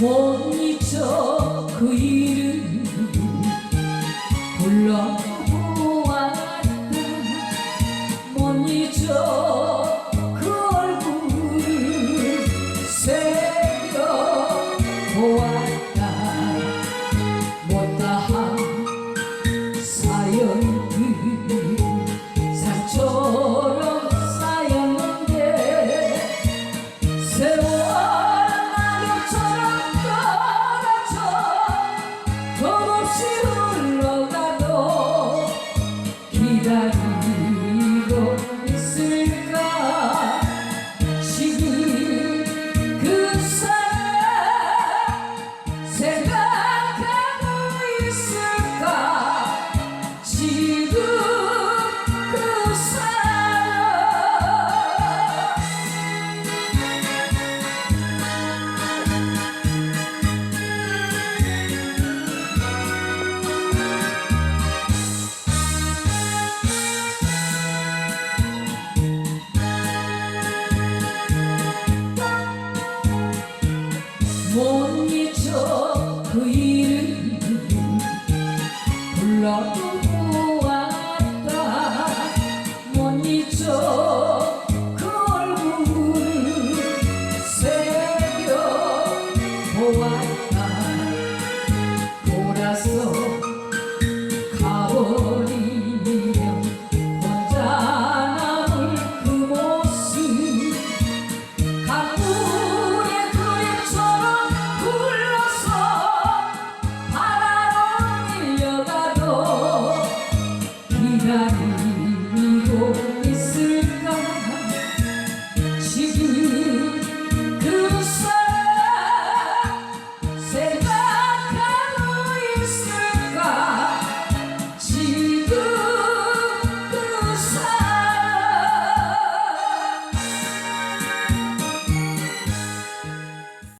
못 잊어 그 이름 불러보았다 못 잊어 그 얼굴 새겨보았다. 산처럼 쌓였는데 세월 I